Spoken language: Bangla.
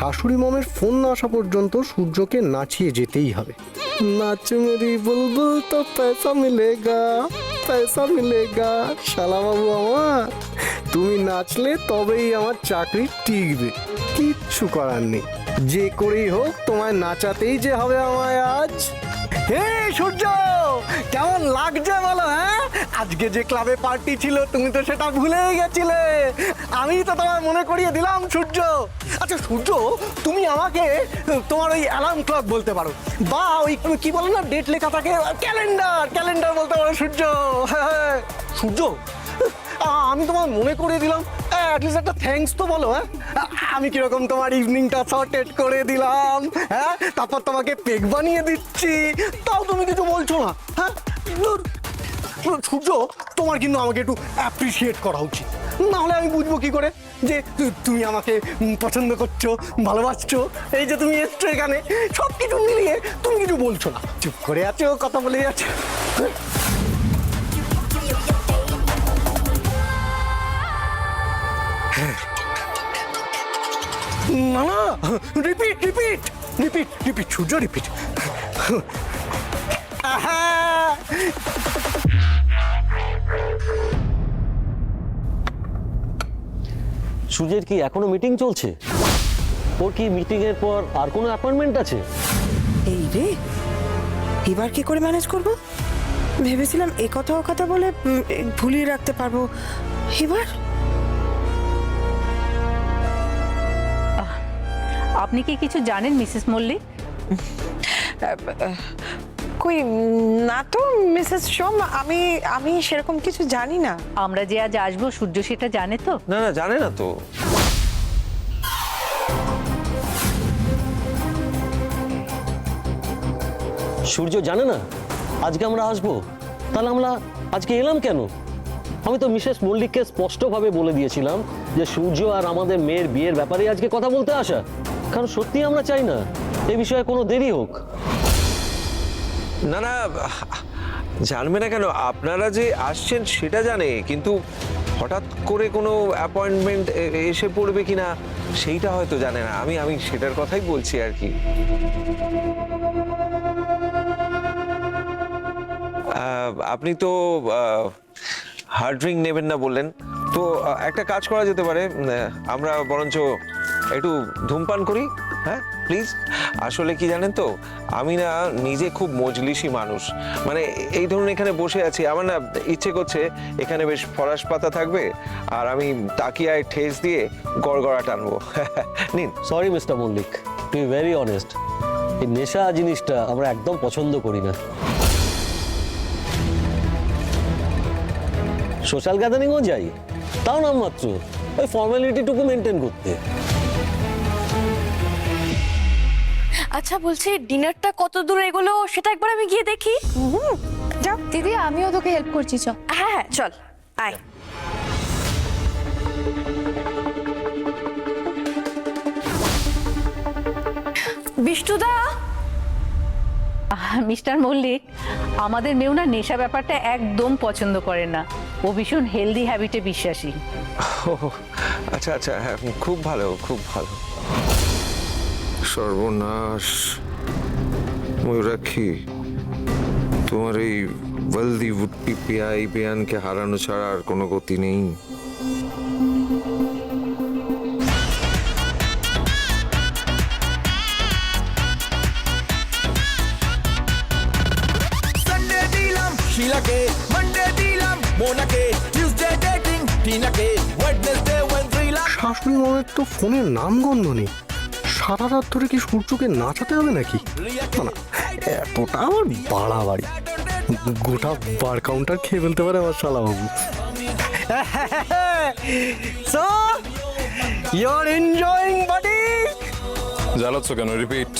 শাশুড়ি মমের ফোন না আসা পর্যন্ত সূর্যকে নাচিয়ে যেতেই হবে। নাচ মেরি বুলবুল, তো পয়সা মিলেগা পয়সা মিলেগা। শালা বাবু আমার, তুমি নাচলে তবেই আমার চাকরি টিকবে। কিচ্ছু করার নেই। যে করেই হোক, তোমায় নাচাতেই যে হবে আমায় আজ। হে সূর্য, কেমন লাগছে বলো হ্যাঁ? আজকে যে ক্লাবে পার্টি ছিল, তুমি তো সেটা ভুলেই গেছিলে। আমি তো তোমার মনে করিয়ে দিলাম, সূর্য। আচ্ছা সূর্য, তুমি আমাকে তোমার ওই অ্যালার্ম ক্লক বলতে পারো। বা ওই কি বলে না ডেট লেখা থাকে ক্যালেন্ডার ক্যালেন্ডার বলতে পারো, সূর্য। হ্যাঁ সূর্য আমি তোমার মনে করিয়ে দিলাম অ্যাটলিস্ট একটা থ্যাঙ্কস তো বলো হ্যাঁ? আমি কীরকম তোমার ইভিনিংটা সর্টেড করে দিলাম হ্যাঁ? তারপর তোমাকে পেক বানিয়ে দিচ্ছি। তাও তুমি কিছু বলছো না হ্যাঁ? সূর্য, তোমার কিন্তু আমাকে একটু অ্যাপ্রিসিয়েট করা উচিত। না হলে আমি বুঝব কি করে যে তুমি আমাকে পছন্দ করছ, ভালোবাসছো, এই যে তুমি এসছো এখানে সব কিছু মিলিয়ে তুমি কিছু বলছো না। চুপ করে আছো, কথা বলে যাচ্ছ। না না রিপিট রিপিট রিপিট রিপিট সূর্য রিপিট সূর্যের কি এখনও মিটিং চলছে? ওর কি মিটিং এর পর আর কোনো অ্যাপয়েন্টমেন্ট আছে? এই রে এবার কি করে ম্যানেজ করব? ভেবেছিলাম এ কথা ও কথা বলে উম, ভুলিয়ে রাখতে পারব। এবার আপনি কি কিছু জানেন মিসেস মল্লিক কই না তো মিসেস সোম আমি আমি সেরকম কিছু জানি না। আমরা যে আজ আসব সূর্য সেটা জানে তো? না না জানে না তো। সূর্য জানে না? আজকে আমরা আসব? তাহলে আমরা আজকে এলাম কেন? আমি তো মিসেস মল্লিককে স্পষ্টভাবে বলে দিয়েছিলাম যে সূর্য আর আমাদের মেয়ের বিয়ের ব্যাপারে আজকে কথা বলতে আসা। কারণ সত্যি আমরা চাই না, এ বিষয়ে কোনো দেরি হোক। না না, জানবে না কেন, আপনারা যে আসছেন সেটা জানে, কিন্তু হঠাৎ করে কোনো অ্যাপয়েন্টমেন্ট এসে পড়বে কিনা, সেইটা হয়তো জানে না। আমি আমি সেটার কথাই বলছি আর কি। আপনি তো হার্ড ড্রিঙ্ক নেবেন না বললেন। তো একটা কাজ করা যেতে পারে। আমরা বরঞ্চ একটু ধূমপান করি হ্যাঁ প্লিজ আসলে কি জানেন তো, আমি না নিজে খুব মজলিসি মানুষ। মানে এই ধরুন এখানে বসে আছি, আমার না ইচ্ছে করছে, এখানে বেশ ফরাস পাতা থাকবে, আর আমি তাকিয়ায় ঠেস দিয়ে গড়গড়া টানবো। নিন। Sorry mister Mallick to very honest এই নেশা জিনিসটা আমরা একদম পছন্দ করি না। সোশ্যাল গ্যাদারিংও যাই। তাও নামমাত্র ওই ফর্মালিটিটুকু মেনটেন করতে। আচ্ছা বলছি ডিনারটা কত দূর এগোলো সেটা একবার আমি গিয়ে দেখি। যাও। দিদি আমিও তোকে হেল্প করছি চ হ্যাঁ হ্যাঁ চল আয়। বিষ্টুদা? মিস্টার মল্লিক আমাদের মেয়েও না নেশা ব্যাপারটা একদম পছন্দ করে না। ও ভীষণ হেলদি হ্যাবিটে বিশ্বাসী। ও আচ্ছা আচ্ছা হ্যাঁ খুব ভালো খুব ভালো। সর্বনাশ। ময়ূরাক্ষী তোমার এই বলদি বুট্টি পিয়াই পিয়ানকে হারানো ছাড়া আর কোনো গতি নেই। শিলাকে। মোনাকে টিউসডে ডেটিং টিনাকে ওয়েডনেসডে ওয়েন্দ্রিলা শাশুড়ি তো ফোনের নামগন্ধ নেই। সারা রাত ধরে কি সূর্যকে নাচাতে হবে নাকি? না না এতটা আমার বাড়াবাড়ি। গোটা বার কাউন্টার খেয়ে ফেলতে পারে আমার শালা বাবু so you are enjoying buddy জ্বালাচ্ছ কেন? রিপিট